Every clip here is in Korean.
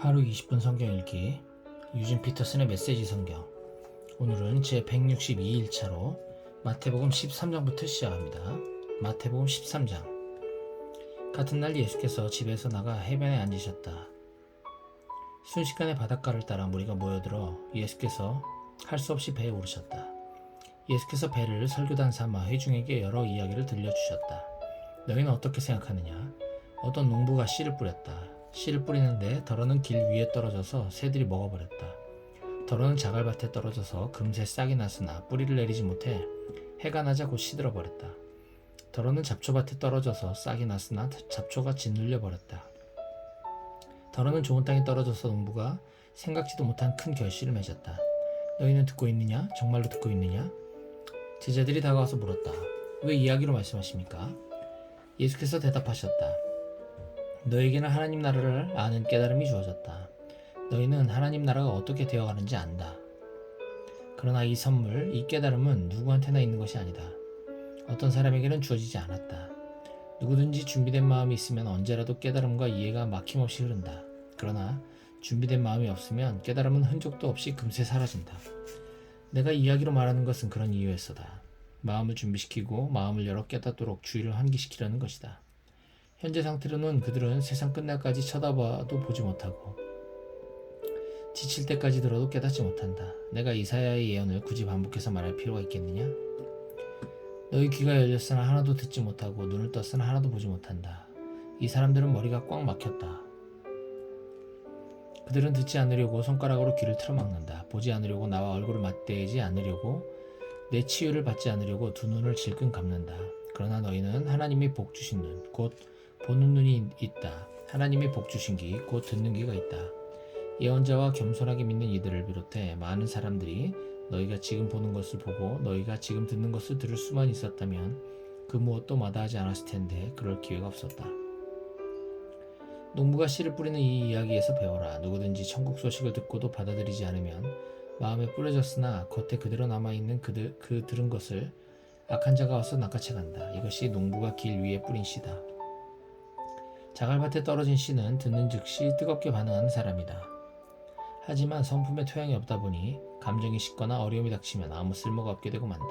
하루 20분 성경 읽기 유진 피터슨의 메시지 성경 오늘은 제 162일차로 마태복음 13장부터 시작합니다. 마태복음 13장 같은 날 예수께서 집에서 나가 해변에 앉으셨다. 순식간에 바닷가를 따라 무리가 모여들어 예수께서 할 수 없이 배에 오르셨다. 예수께서 배를 설교단 삼아 회중에게 여러 이야기를 들려주셨다. 너희는 어떻게 생각하느냐? 어떤 농부가 씨를 뿌렸다. 씨를 뿌리는데 덜어는 길 위에 떨어져서 새들이 먹어버렸다. 덜어는 자갈밭에 떨어져서 금세 싹이 났으나 뿌리를 내리지 못해 해가 나자 곧 시들어 버렸다. 덜어는 잡초밭에 떨어져서 싹이 났으나 잡초가 짓눌려 버렸다. 덜어는 좋은 땅에 떨어져서 농부가 생각지도 못한 큰 결실을 맺었다. 너희는 듣고 있느냐? 정말로 듣고 있느냐? 제자들이 다가와서 물었다. 왜 이야기로 말씀하십니까? 예수께서 대답하셨다. 너에게는 하나님 나라를 아는 깨달음이 주어졌다. 너희는 하나님 나라가 어떻게 되어가는지 안다. 그러나 이 선물, 이 깨달음은 누구한테나 있는 것이 아니다. 어떤 사람에게는 주어지지 않았다. 누구든지 준비된 마음이 있으면 언제라도 깨달음과 이해가 막힘없이 흐른다. 그러나 준비된 마음이 없으면 깨달음은 흔적도 없이 금세 사라진다. 내가 이야기로 말하는 것은 그런 이유에서다. 마음을 준비시키고 마음을 열어 깨닫도록 주의를 환기시키려는 것이다. 현재 상태로는 그들은 세상 끝날까지 쳐다봐도 보지 못하고 지칠 때까지 들어도 깨닫지 못한다. 내가 이사야의 예언을 굳이 반복해서 말할 필요가 있겠느냐? 너희 귀가 열렸으나 하나도 듣지 못하고 눈을 떴으나 하나도 보지 못한다. 이 사람들은 머리가 꽉 막혔다. 그들은 듣지 않으려고 손가락으로 귀를 틀어막는다. 보지 않으려고 나와 얼굴을 맞대지 않으려고 내 치유를 받지 않으려고 두 눈을 질끈 감는다. 그러나 너희는 하나님이 복 주신 눈, 곧 보는 눈이 있다. 하나님이 복 주신 귀, 곧 듣는 귀가 있다. 예언자와 겸손하게 믿는 이들을 비롯해 많은 사람들이 너희가 지금 보는 것을 보고 너희가 지금 듣는 것을 들을 수만 있었다면 그 무엇도 마다하지 않았을 텐데 그럴 기회가 없었다. 농부가 씨를 뿌리는 이 이야기에서 배워라. 누구든지 천국 소식을 듣고도 받아들이지 않으면 마음에 뿌려졌으나 겉에 그대로 남아있는 그들, 그 들은 것을 악한 자가 와서 낚아채 간다. 이것이 농부가 길 위에 뿌린 씨다. 자갈밭에 떨어진 씨는 듣는 즉시 뜨겁게 반응하는 사람이다. 하지만 성품에 토양이 없다 보니 감정이 식거나 어려움이 닥치면 아무 쓸모가 없게 되고 만다.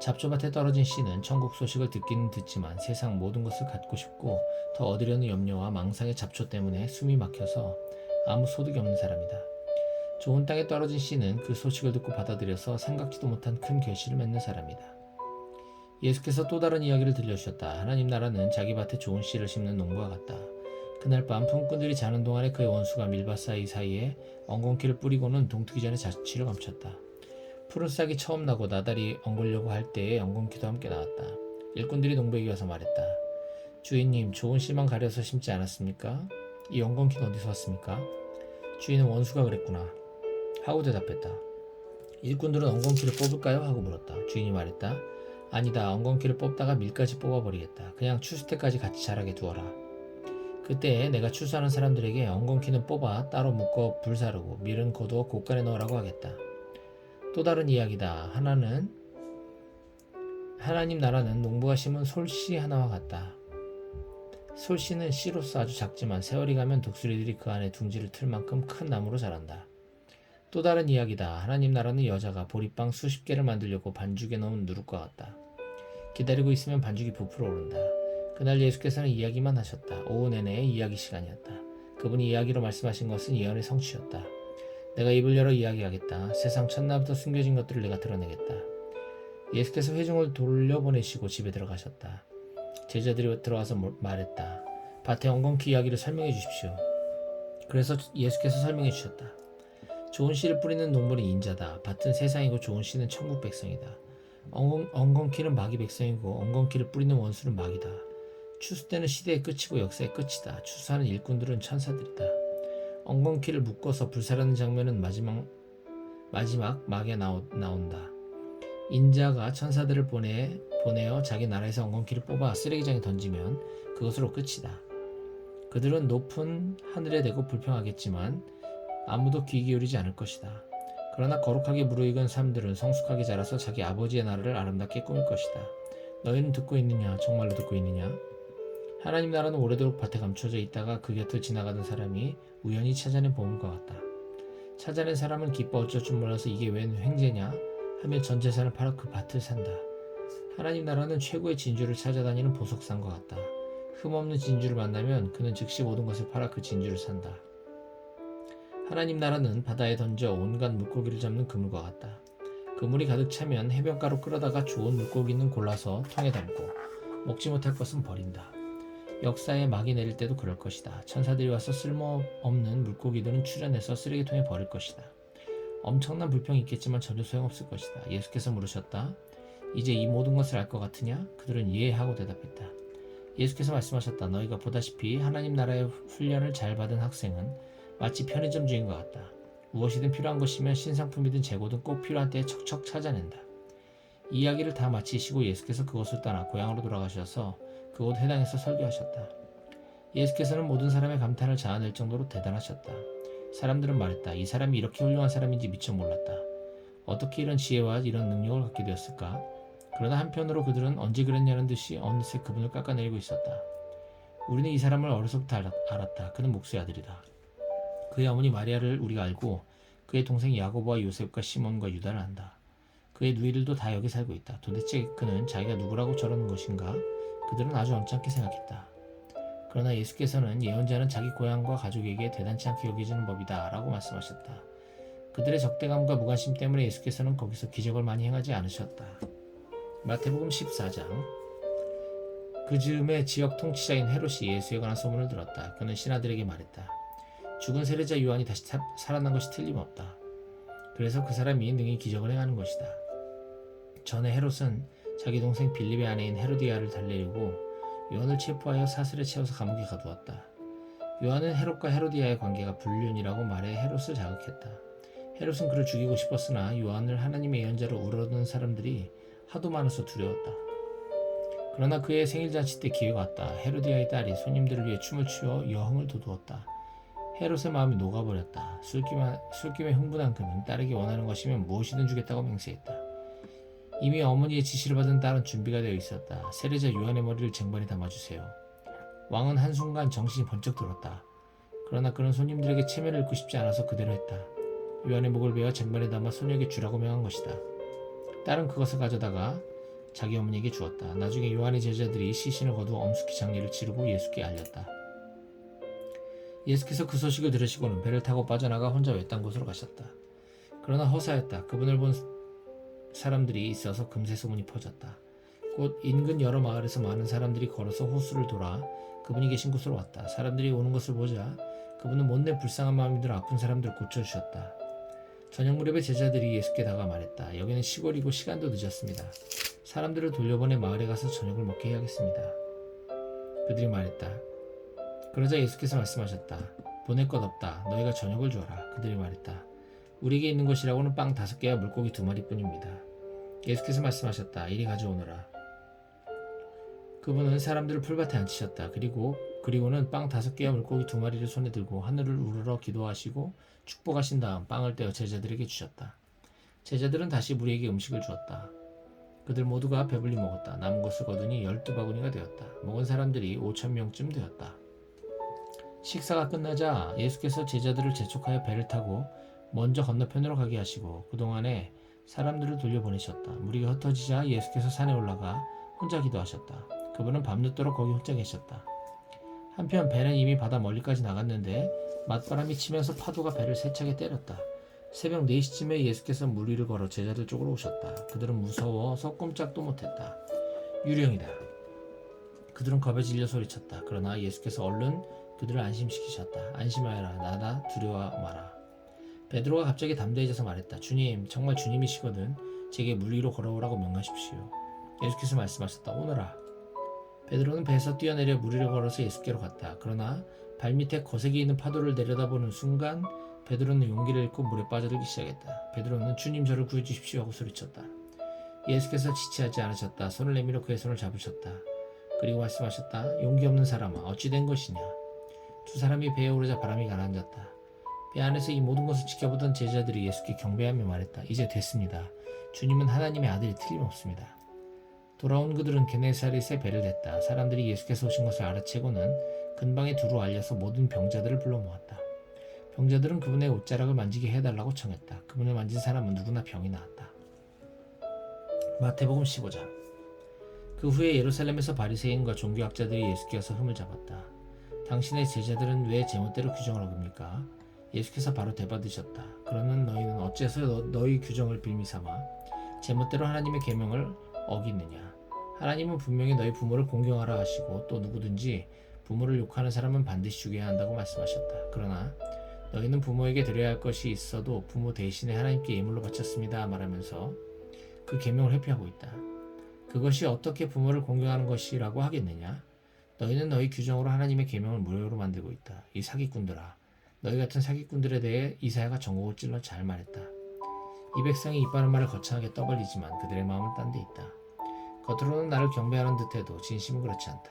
잡초밭에 떨어진 씨는 천국 소식을 듣기는 듣지만 세상 모든 것을 갖고 싶고 더 얻으려는 염려와 망상의 잡초 때문에 숨이 막혀서 아무 소득이 없는 사람이다. 좋은 땅에 떨어진 씨는 그 소식을 듣고 받아들여서 생각지도 못한 큰 결실을 맺는 사람이다. 예수께서 또 다른 이야기를 들려주셨다. 하나님 나라는 자기 밭에 좋은 씨를 심는 농부와 같다. 그날 밤 품꾼들이 자는 동안에 그의 원수가 밀밭 사이 사이에 엉겅퀴를 뿌리고는 동트기 전에 자취를 감췄다. 푸른 싹이 처음 나고 나달이 엉글려고 할 때에 엉겅퀴도 함께 나왔다. 일꾼들이 농부에게 와서 말했다. 주인님, 좋은 씨만 가려서 심지 않았습니까? 이 엉겅퀴는 어디서 왔습니까? 주인은 원수가 그랬구나. 하고 대답했다. 일꾼들은 엉겅퀴를 뽑을까요? 하고 물었다. 주인이 말했다. 아니다. 엉겅퀴를 뽑다가 밀까지 뽑아버리겠다. 그냥 추수 때까지 같이 자라게 두어라. 그때 내가 추수하는 사람들에게 엉겅퀴는 뽑아 따로 묶어 불사르고 밀은 거두어 곳간에 넣으라고 하겠다. 또 다른 이야기다. 하나는 하나님 나라는 농부가 심은 솔씨 하나와 같다. 솔씨는 씨로서 아주 작지만 세월이 가면 독수리들이 그 안에 둥지를 틀 만큼 큰 나무로 자란다. 또 다른 이야기다. 하나님 나라는 여자가 보리빵 수십 개를 만들려고 반죽에 넣은 누룩과 같다. 기다리고 있으면 반죽이 부풀어 오른다. 그날 예수께서는 이야기만 하셨다. 오후 내내 이야기 시간이었다. 그분이 이야기로 말씀하신 것은 예언의 성취였다. 내가 입을 열어 이야기하겠다. 세상 첫날부터 숨겨진 것들을 내가 드러내겠다. 예수께서 회중을 돌려보내시고 집에 들어가셨다. 제자들이 들어와서 말했다. 밭의 엉겅퀴 이야기를 설명해 주십시오. 그래서 예수께서 설명해 주셨다. 좋은 씨를 뿌리는 농부는 인자다. 밭은 세상이고 좋은 씨는 천국 백성이다. 엉겅, 엉겅퀴는 마귀 백성이고 엉겅퀴를 뿌리는 원수는 마귀다. 추수 때는 시대의 끝이고 역사의 끝이다. 추수하는 일꾼들은 천사들이다. 엉겅퀴를 묶어서 불사르는 장면은 마지막 마지막 막에 나오, 나온다. 인자가 천사들을 보내 보내어 자기 나라에서 엉겅퀴를 뽑아 쓰레기장에 던지면 그것으로 끝이다. 그들은 높은 하늘에 대고 불평하겠지만 아무도 귀 기울이지 않을 것이다. 그러나 거룩하게 무르익은 사람들은 성숙하게 자라서 자기 아버지의 나라를 아름답게 꾸밀 것이다. 너희는 듣고 있느냐? 정말로 듣고 있느냐? 하나님 나라는 오래도록 밭에 감춰져 있다가 그 곁을 지나가던 사람이 우연히 찾아낸 보물과 같다. 찾아낸 사람은 기뻐 어쩔 줄 몰라서 이게 웬 횡재냐 하며 전 재산을 팔아 그 밭을 산다. 하나님 나라는 최고의 진주를 찾아다니는 보석상과 같다. 흠없는 진주를 만나면 그는 즉시 모든 것을 팔아 그 진주를 산다. 하나님 나라는 바다에 던져 온갖 물고기를 잡는 그물과 같다. 그물이 가득 차면 해변가로 끌어다가 좋은 물고기는 골라서 통에 담고 먹지 못할 것은 버린다. 역사에 막이 내릴 때도 그럴 것이다. 천사들이 와서 쓸모없는 물고기들은 출연해서 쓰레기통에 버릴 것이다. 엄청난 불평이 있겠지만 전혀 소용없을 것이다. 예수께서 물으셨다. 이제 이 모든 것을 알 것 같으냐? 그들은 예 하고 대답했다. 예수께서 말씀하셨다. 너희가 보다시피 하나님 나라의 훈련을 잘 받은 학생은 마치 편의점 주인과 같다. 무엇이든 필요한 것이면 신상품이든 재고든 꼭 필요한 때에 척척 찾아낸다. 이 이야기를 다 마치시고 예수께서 그곳을 떠나 고향으로 돌아가셔서 그곳 회당에서 설교하셨다. 예수께서는 모든 사람의 감탄을 자아낼 정도로 대단하셨다. 사람들은 말했다. 이 사람이 이렇게 훌륭한 사람인지 미처 몰랐다. 어떻게 이런 지혜와 이런 능력을 갖게 되었을까? 그러나 한편으로 그들은 언제 그랬냐는 듯이 어느새 그분을 깎아내리고 있었다. 우리는 이 사람을 어려서부터 알았- 알았다. 그는 목수의 아들이다. 그의 어머니 마리아를 우리가 알고 그의 동생 야고보와 요셉과 시몬과 유다를 안다. 그의 누이들도 다 여기 살고 있다. 도대체 그는 자기가 누구라고 저러는 것인가? 그들은 아주 언짢게 생각했다. 그러나 예수께서는 예언자는 자기 고향과 가족에게 대단치 않게 여겨지는 법이다 라고 말씀하셨다. 그들의 적대감과 무관심 때문에 예수께서는 거기서 기적을 많이 행하지 않으셨다. 마태복음 14장 그 즈음에 지역 통치자인 헤롯이 예수에 관한 소문을 들었다. 그는 신하들에게 말했다. 죽은 세례자 요한이 다시 사- 살아난 것이 틀림없다. 그래서 그 사람이 능히 기적을 행하는 것이다. 전에 헤롯은 자기 동생 빌립의 아내인 헤로디아를 달래려고 요한을 체포하여 사슬에 채워서 감옥에 가두었다. 요한은 헤롯과 헤로디아의 관계가 불륜이라고 말해 헤롯을 자극했다. 헤롯은 그를 죽이고 싶었으나 요한을 하나님의 예언자로 우러든 사람들이 하도 많아서 두려웠다. 그러나 그의 생일잔치 때 기회가 왔다. 헤로디아의 딸이 손님들을 위해 춤을 추어 여흥을 돋우었다. 헤롯의 마음이 녹아버렸다. 술김에, 술김에 흥분한 그는 딸에게 원하는 것이면 무엇이든 주겠다고 맹세했다. 이미 어머니의 지시를 받은 딸은 준비가 되어 있었다. 세례자 요한의 머리를 쟁반에 담아주세요. 왕은 한순간 정신이 번쩍 들었다. 그러나 그는 손님들에게 체면을 잃고 싶지 않아서 그대로 했다. 요한의 목을 베어 쟁반에 담아 소녀에게 주라고 명한 것이다. 딸은 그것을 가져다가 자기 어머니에게 주었다. 나중에 요한의 제자들이 시신을 거두어 엄숙히 장례를 치르고 예수께 알렸다. 예수께서 그 소식을 들으시고는 배를 타고 빠져나가 혼자 외딴 곳으로 가셨다. 그러나 허사였다. 그분을 본 사람들이 있어서 금세 소문이 퍼졌다. 곧 인근 여러 마을에서 많은 사람들이 걸어서 호수를 돌아 그분이 계신 곳으로 왔다. 사람들이 오는 것을 보자 그분은 못내 불쌍한 마음이 들어 아픈 사람들을 고쳐주셨다. 저녁 무렵에 제자들이 예수께 다가 말했다. 여기는 시골이고 시간도 늦었습니다. 사람들을 돌려보내 마을에 가서 저녁을 먹게 해야겠습니다. 그들이 말했다. 그러자 예수께서 말씀하셨다. 보낼 것 없다. 너희가 저녁을 주어라. 그들이 말했다. 우리에게 있는 것이라고는 빵 다섯 개와 물고기 두 마리뿐입니다. 예수께서 말씀하셨다. 이리 가져오너라. 그분은 사람들을 풀밭에 앉히셨다. 그리고 그리고는 빵 다섯 개와 물고기 두 마리를 손에 들고 하늘을 우러러 기도하시고 축복하신 다음 빵을 떼어 제자들에게 주셨다. 제자들은 다시 우리에게 음식을 주었다. 그들 모두가 배불리 먹었다. 남은 것을 거두니 열두 바구니가 되었다. 먹은 사람들이 오천 명쯤 되었다. 식사가 끝나자 예수께서 제자들을 재촉하여 배를 타고 먼저 건너편으로 가게 하시고 그동안에 사람들을 돌려보내셨다. 무리가 흩어지자 예수께서 산에 올라가 혼자 기도하셨다. 그분은 밤늦도록 거기 혼자 계셨다. 한편 배는 이미 바다 멀리까지 나갔는데 맞바람이 치면서 파도가 배를 세차게 때렸다. 새벽 4시쯤에 예수께서 물 위를 걸어 제자들 쪽으로 오셨다. 그들은 무서워서 꼼짝도 못했다. 유령이다. 그들은 겁에 질려 소리쳤다. 그러나 예수께서 얼른 그들을 안심시키셨다. 안심하여라. 나다 두려워 마라. 베드로가 갑자기 담대해져서 말했다. 주님, 정말 주님이시거든. 제게 물 위로 걸어오라고 명하십시오. 예수께서 말씀하셨다. 오너라. 베드로는 배에서 뛰어내려 물 위를 걸어서 예수께로 갔다. 그러나 발밑에 거세게 있는 파도를 내려다보는 순간 베드로는 용기를 잃고 물에 빠져들기 시작했다. 베드로는 주님 저를 구해 주십시오 하고 소리쳤다. 예수께서 지체하지 않으셨다. 손을 내밀어 그의 손을 잡으셨다. 그리고 말씀하셨다. 용기 없는 사람아 어찌 된 것이냐. 두 사람이 배에 오르자 바람이 가라앉았다. 배 안에서 이 모든 것을 지켜보던 제자들이 예수께 경배하며 말했다. 이제 됐습니다. 주님은 하나님의 아들이 틀림없습니다. 돌아온 그들은 게네사렛에 배를 댔다. 사람들이 예수께서 오신 것을 알아채고는 근방에 두루 알려서 모든 병자들을 불러 모았다. 병자들은 그분의 옷자락을 만지게 해달라고 청했다. 그분을 만진 사람은 누구나 병이 나았다. 마태복음 15장 그 후에 예루살렘에서 바리새인과 종교학자들이 예수께서 흠을 잡았다. 당신의 제자들은 왜 제멋대로 규정을 어깁니까? 예수께서 바로 대받으셨다. 그러면 너희는 어째서 너, 너희 규정을 빌미 삼아 제멋대로 하나님의 계명을 어기느냐? 하나님은 분명히 너희 부모를 공경하라 하시고 또 누구든지 부모를 욕하는 사람은 반드시 죽여야 한다고 말씀하셨다. 그러나 너희는 부모에게 드려야 할 것이 있어도 부모 대신에 하나님께 예물로 바쳤습니다 말하면서 그 계명을 회피하고 있다. 그것이 어떻게 부모를 공경하는 것이라고 하겠느냐? 너희는 너희 규정으로 하나님의 계명을 무료로 만들고 있다. 이 사기꾼들아, 너희 같은 사기꾼들에 대해 이사야가 전곡을 찔러 잘 말했다. 이 백성이 이빠른 말을 거창하게 떠벌리지만 그들의 마음은 딴 데 있다. 겉으로는 나를 경배하는 듯해도 진심은 그렇지 않다.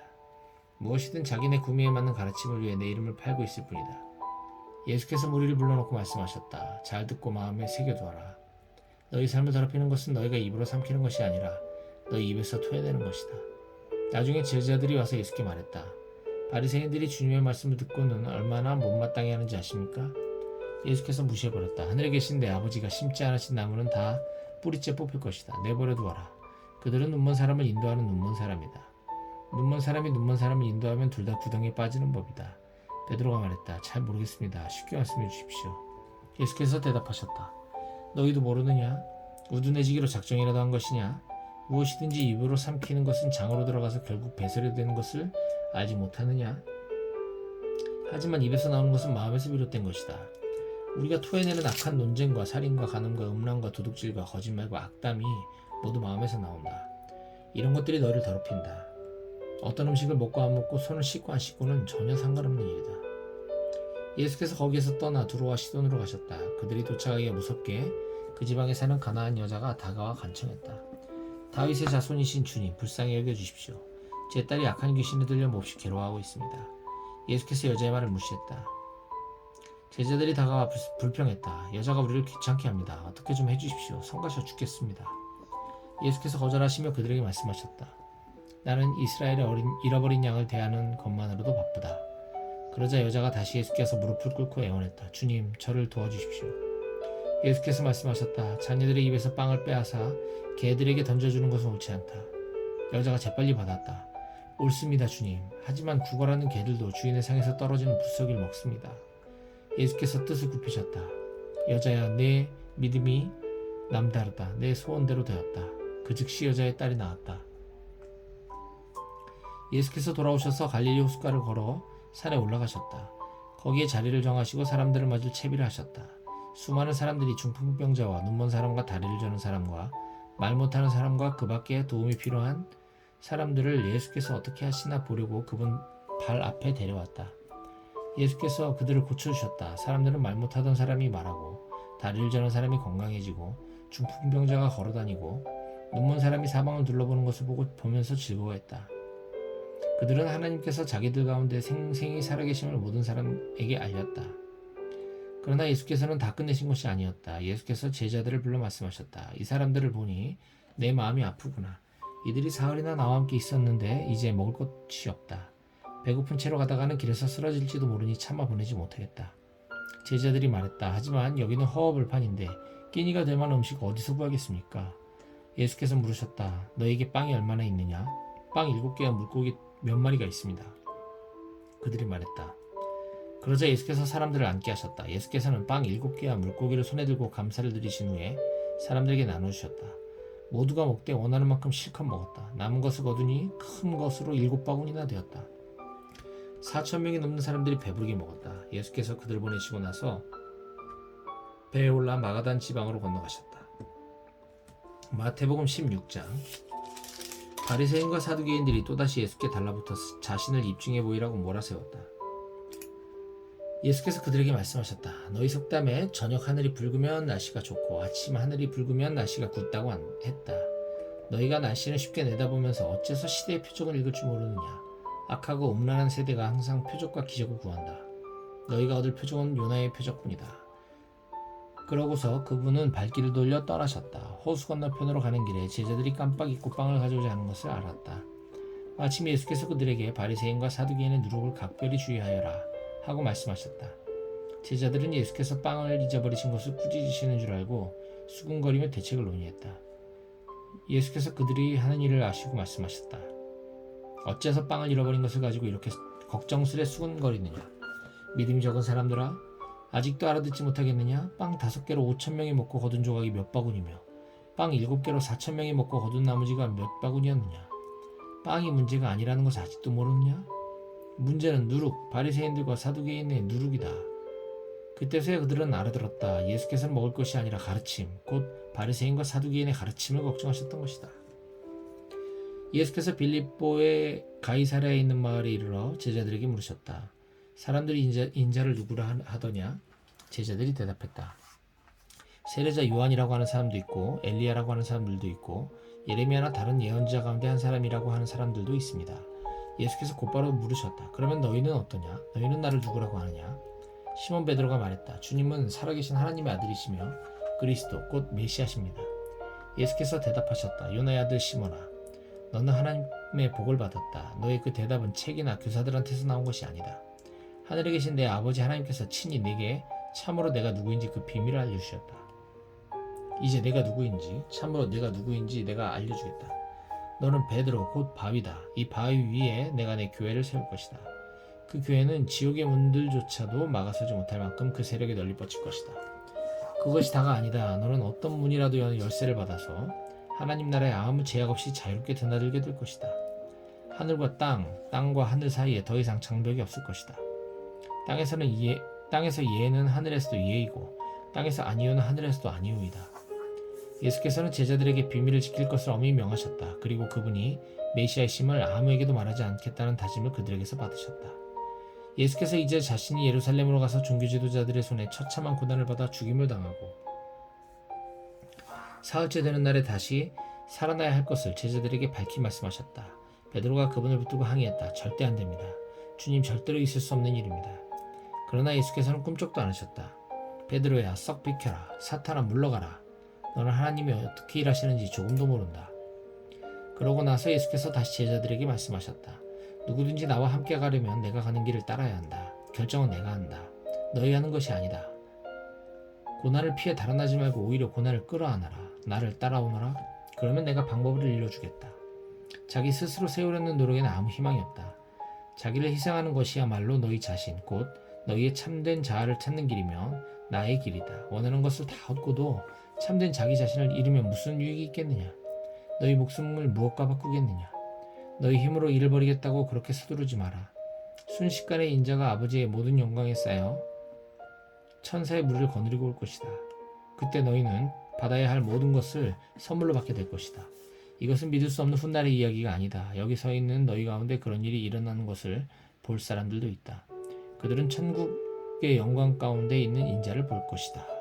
무엇이든 자기네 구미에 맞는 가르침을 위해 내 이름을 팔고 있을 뿐이다. 예수께서 무리를 불러놓고 말씀하셨다. 잘 듣고 마음에 새겨두어라. 너희 삶을 더럽히는 것은 너희가 입으로 삼키는 것이 아니라 너희 입에서 토해내는 것이다. 나중에 제자들이 와서 예수께 말했다. 바리새인들이 주님의 말씀을 듣고는 얼마나 못마땅해 하는지 아십니까? 예수께서 무시해버렸다. 하늘에 계신 내 아버지가 심지 않으신 나무는 다 뿌리째 뽑힐 것이다. 내버려 두어라. 그들은 눈먼 사람을 인도하는 눈먼 사람이다. 눈먼 사람이 눈먼 사람을 인도하면 둘 다 구덩이에 빠지는 법이다. 베드로가 말했다. 잘 모르겠습니다. 쉽게 말씀해 주십시오. 예수께서 대답하셨다. 너희도 모르느냐? 우둔해지기로 작정이라도 한 것이냐? 무엇이든지 입으로 삼키는 것은 장으로 들어가서 결국 배설이 되는 것을 알지 못하느냐? 하지만 입에서 나오는 것은 마음에서 비롯된 것이다. 우리가 토해내는 악한 논쟁과 살인과 간음과 음란과 도둑질과 거짓말과 악담이 모두 마음에서 나온다. 이런 것들이 너를 더럽힌다. 어떤 음식을 먹고 안 먹고 손을 씻고 안 씻고는 전혀 상관없는 일이다. 예수께서 거기에서 떠나 두로와 시돈으로 가셨다. 그들이 도착하기가 무섭게 그 지방에 사는 가나안 여자가 다가와 간청했다. 다윗의 자손이신 주님 불쌍히 여겨 주십시오. 제 딸이 악한 귀신에 들려 몹시 괴로워하고 있습니다. 예수께서 여자의 말을 무시했다. 제자들이 다가와 불- 불평했다. 여자가 우리를 귀찮게 합니다. 어떻게 좀 해주십시오. 성가셔 죽겠습니다. 예수께서 거절하시며 그들에게 말씀하셨다. 나는 이스라엘의 어린, 잃어버린 양을 대하는 것만으로도 바쁘다. 그러자 여자가 다시 예수께서 무릎을 꿇고 애원했다. 주님, 저를 도와주십시오. 예수께서 말씀하셨다. 자녀들의 입에서 빵을 빼앗아 개들에게 던져주는 것은 옳지 않다. 여자가 재빨리 받았다. 옳습니다, 주님. 하지만 구걸하는 개들도 주인의 상에서 떨어지는 부스러기를 먹습니다. 예수께서 뜻을 굽히셨다. 여자야, 내 믿음이 남다르다. 내 소원대로 되었다. 그 즉시 여자의 딸이 나왔다. 예수께서 돌아오셔서 갈릴리 호숫가를 걸어 산에 올라가셨다. 거기에 자리를 정하시고 사람들을 맞을 채비를 하셨다. 수많은 사람들이 중풍병자와 눈먼 사람과 다리를 저는 사람과 말 못하는 사람과 그 밖에 도움이 필요한 사람들을 예수께서 어떻게 하시나 보려고 그분 발 앞에 데려왔다. 예수께서 그들을 고쳐주셨다. 사람들은 말 못하던 사람이 말하고 다리를 저는 사람이 건강해지고 중풍병자가 걸어다니고 눈먼 사람이 사방을 둘러보는 것을 보고 보면서 즐거워했다. 그들은 하나님께서 자기들 가운데 생생히 살아계심을 모든 사람에게 알렸다. 그러나 예수께서는 다 끝내신 것이 아니었다. 예수께서 제자들을 불러 말씀하셨다. 이 사람들을 보니 내 마음이 아프구나. 이들이 사흘이나 나와 함께 있었는데 이제 먹을 것이 없다. 배고픈 채로 가다가는 길에서 쓰러질지도 모르니 참아 보내지 못하겠다. 제자들이 말했다. 하지만 여기는 허허벌판인데 끼니가 될 만한 음식 어디서 구하겠습니까? 예수께서 물으셨다. 너에게 빵이 얼마나 있느냐? 빵 일곱 개와 물고기 몇 마리가 있습니다. 그들이 말했다. 그러자 예수께서 사람들을 앉게 하셨다. 예수께서는 빵 일곱 개와 물고기를 손에 들고 감사를 드리신 후에 사람들에게 나눠주셨다. 모두가 먹되 원하는 만큼 실컷 먹었다. 남은 것을 거두니 큰 것으로 일곱 바구니나 되었다. 4천 명이 넘는 사람들이 배부르게 먹었다. 예수께서 그들 보내시고 나서 배에 올라 마가단 지방으로 건너가셨다. 마태복음 16장 바리새인과 사두개인들이 또다시 예수께 달라붙어 자신을 입증해 보이라고 몰아세웠다. 예수께서 그들에게 말씀하셨다. 너희 속담에 저녁 하늘이 붉으면 날씨가 좋고 아침 하늘이 붉으면 날씨가 굳다고 안- 했다. 너희가 날씨를 쉽게 내다보면서 어째서 시대의 표적을 읽을 줄 모르느냐. 악하고 음란한 세대가 항상 표적과 기적을 구한다. 너희가 얻을 표적은 요나의 표적뿐이다. 그러고서 그분은 발길을 돌려 떠나셨다. 호수 건너편으로 가는 길에 제자들이 깜빡 잊고 빵을 가져오지 않은 것을 알았다. 마침 예수께서 그들에게 바리새인과 사두개인의 누룩을 각별히 주의하여라 하고 말씀하셨다. 제자들은 예수께서 빵을 잊어버리신 것을 꾸짖으시는 줄 알고 수군거리며 대책을 논의했다. 예수께서 그들이 하는 일을 아시고 말씀하셨다. 어째서 빵을 잃어버린 것을 가지고 이렇게 걱정스레 수군거리느냐? 믿음이 적은 사람들아, 아직도 알아듣지 못하겠느냐? 빵 다섯 개로 오천 명이 먹고 거둔 조각이 몇 바구니며, 빵 일곱 개로 사천 명이 먹고 거둔 나머지가 몇 바구니였느냐? 빵이 문제가 아니라는 것을 아직도 모르느냐? 문제는 누룩, 바리새인들과 사두개인의 누룩이다. 그때서야 그들은 알아들었다. 예수께서는 먹을 것이 아니라 가르침, 곧 바리새인과 사두개인의 가르침을 걱정하셨던 것이다. 예수께서 빌립보의 가이사랴에 있는 마을에 이르러 제자들에게 물으셨다. 사람들이 인자, 인자를 누구라 하- 하더냐? 제자들이 대답했다. 세례자 요한이라고 하는 사람도 있고 엘리야라고 하는 사람들도 있고 예레미야나 다른 예언자 가운데 한 사람이라고 하는 사람들도 있습니다. 예수께서 곧바로 물으셨다. 그러면 너희는 어떠냐? 너희는 나를 누구라고 하느냐? 시몬 베드로가 말했다. 주님은 살아계신 하나님의 아들이시며 그리스도 곧 메시아십니다. 예수께서 대답하셨다. 요나의 아들 시몬아, 너는 하나님의 복을 받았다. 너의 그 대답은 책이나 교사들한테서 나온 것이 아니다. 하늘에 계신 내 아버지 하나님께서 친히 내게 참으로 내가 누구인지 그 비밀을 알려주셨다. 이제 내가 누구인지 참으로 내가 누구인지 내가 알려주겠다. 너는 베드로 곧 바위다. 이 바위 위에 내가 내 교회를 세울 것이다. 그 교회는 지옥의 문들조차도 막아서지 못할 만큼 그 세력이 널리 뻗칠 것이다. 그것이 다가 아니다. 너는 어떤 문이라도 여는 열쇠를 받아서 하나님 나라에 아무 제약 없이 자유롭게 드나들게 될 것이다. 하늘과 땅, 땅과 하늘 사이에 더 이상 장벽이 없을 것이다. 땅에서는 예, 땅에서 예는 하늘에서도 예이고 땅에서 아니오는 하늘에서도 아니오이다. 예수께서는 제자들에게 비밀을 지킬 것을 엄히 명하셨다. 그리고 그분이 메시아이심을 아무에게도 말하지 않겠다는 다짐을 그들에게서 받으셨다. 예수께서 이제 자신이 예루살렘으로 가서 종교 지도자들의 손에 처참한 고난을 받아 죽임을 당하고 사흘째 되는 날에 다시 살아나야 할 것을 제자들에게 밝히 말씀하셨다. 베드로가 그분을 붙들고 항의했다. 절대 안 됩니다. 주님 절대로 있을 수 없는 일입니다. 그러나 예수께서는 꿈쩍도 안 하셨다. 베드로야 썩 비켜라. 사탄아 물러가라. 너는 하나님이 어떻게 일하시는지 조금도 모른다. 그러고 나서 예수께서 다시 제자들에게 말씀하셨다. 누구든지 나와 함께 가려면 내가 가는 길을 따라야 한다. 결정은 내가 한다. 너희 하는 것이 아니다. 고난을 피해 달아나지 말고 오히려 고난을 끌어안아라. 나를 따라오너라. 그러면 내가 방법을 일러주겠다. 자기 스스로 세우려는 노력에는 아무 희망이 없다. 자기를 희생하는 것이야말로 너희 자신, 곧 너희의 참된 자아를 찾는 길이며 나의 길이다. 원하는 것을 다 얻고도 참된 자기 자신을 잃으면 무슨 유익이 있겠느냐? 너희 목숨을 무엇과 바꾸겠느냐? 너희 힘으로 일을 벌이겠다고 그렇게 서두르지 마라. 순식간에 인자가 아버지의 모든 영광에 쌓여 천사의 무리를 거느리고 올 것이다. 그때 너희는 받아야 할 모든 것을 선물로 받게 될 것이다. 이것은 믿을 수 없는 훗날의 이야기가 아니다. 여기 서 있는 너희 가운데 그런 일이 일어나는 것을 볼 사람들도 있다. 그들은 천국 의 영광 가운데 있는 인자를 볼 것이다.